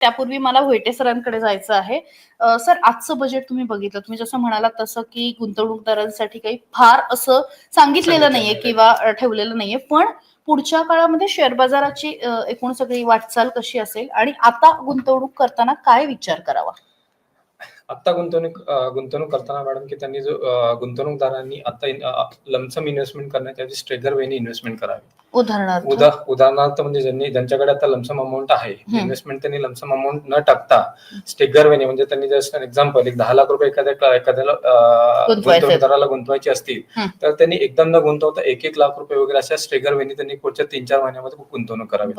त्यापूर्वी मला व्होइटे सरांकडे जायचं आहे. सर आजचं बजेट तुम्ही बघितलं. तुम्ही जसं म्हणालात तसं की गुंतवणूकदारांसाठी काही फार असं सांगितलेलं नाहीये नाही. किंवा ठेवलेलं नाहीये. पण पुढच्या काळामध्ये शेअर बाजाराची एकूण सगळी वाटचाल कशी असेल? आणि आता गुंतवणूक करताना काय विचार करावा? आता गुंतवणूक गुंतवणूक करताना मॅडम की त्यांनी जो गुंतवणूकदारांनी आता लमसम इन्व्हेस्टमेंट करण्याच्या स्ट्रेगर वेनी इन्व्हेस्टमेंट करावी उदाहरणार्थ उदा उदाहरणार्थ म्हणजे ज्यांनी ज्यांच्याकडे आता लमसम अमाऊंट आहे. इन्व्हेस्टमेंट त्यांनी लमसम अमाऊंट न टाकता स्टेगर वेनी म्हणजे त्यांनी जस्ट एक्झाम्पल एक दहा लाख रुपये एखाद्या एखाद्याला. गुंतवणूकदाराला गुंतवायचे असतील. तर त्यांनी एकदम न गुंतवता एक एक लाख रुपये वगैरे अशा स्टेगर वेनी त्यांनी पुढच्या तीन चार महिन्यामध्ये गुंतवणूक करावी.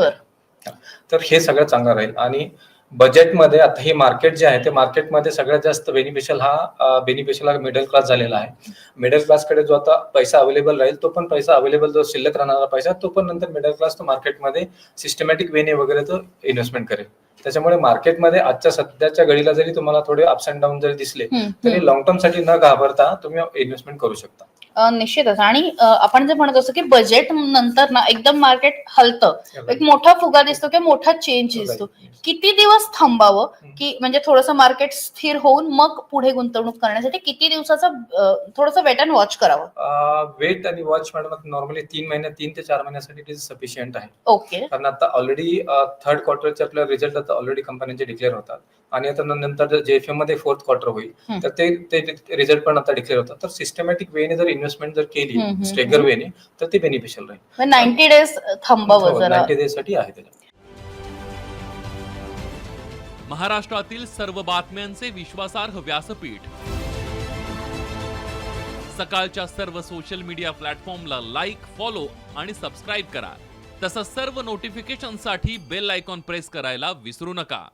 तर हे सगळं चांगलं राहील आणि बजेटमध्ये आता हे मार्केट जे आहे ते मार्केटमध्ये सगळ्यात जास्त बेनिफिशियल हा बेनिफिशियल हा मिडल क्लास झालेला आहे. मिडल क्लासकडे जो आता पैसा अवेलेबल राहील तो पण पैसा अवेलेबल जो शिल्लक राहणारा पैसा तो पण नंतर मिडल क्लास तो मार्केटमध्ये सिस्टमॅटिक वेने वगैरे तो इन्व्हेस्टमेंट करेल. त्याच्यामुळे मार्केटमध्ये आजच्या सध्याच्या घडीला जरी तुम्हाला थोडे अप्स अँड डाऊन जरी दिसले. तरी लॉंग टर्मसाठी न घाबरता तुम्ही इन्व्हेस्टमेंट करू शकता. निश्चितच. आणि आपण जे म्हणत असतो की बजेट नंतर ना एकदम मार्केट हलतं. एक मोठा फुगा दिसतो किंवा मोठा चेंज दिसतो. किती दिवस थांबावं की म्हणजे थोडंसं मार्केट स्थिर होऊन मग पुढे गुंतवणूक करण्यासाठी किती दिवसाचं थोडंसं वेट अँड वॉच करावं? वेट आणि वॉच मॅडम नॉर्मली तीन महिने तीन ते चार महिन्यासाठी इट इज सफिशियंट आहे. ओके. कारण आता ऑलरेडी थर्ड क्वार्टरचे आपले रिझल्ट आता ऑलरेडी कंपन्यांचे डिक्लेअर होतात. आणि आता नंतर जेएफएममध्ये फोर्थ क्वार्टर होईल. तर ते ते रिझल्ट पण आता डिक्लेअर होतात. तर सिस्टमॅटिक वेने जर इन्व्हेस्टमेंट जर केली स्टेगर. वेने तर ते बेनिफिशियल राहील. नाईन्टी डेज थांबावं नाईन्टी डेजसाठी आहे त्याला. महाराष्ट्रातील सर्व बातम्यांचे विश्वासार्ह व्यासपीठ. सकाळच्या सर्व सोशल मीडिया प्लॅटफॉर्मला लाईक फॉलो आणि सबस्क्राईब करा. तसंच सर्व नोटिफिकेशनसाठी बेल आयकॉन प्रेस करायला विसरू नका.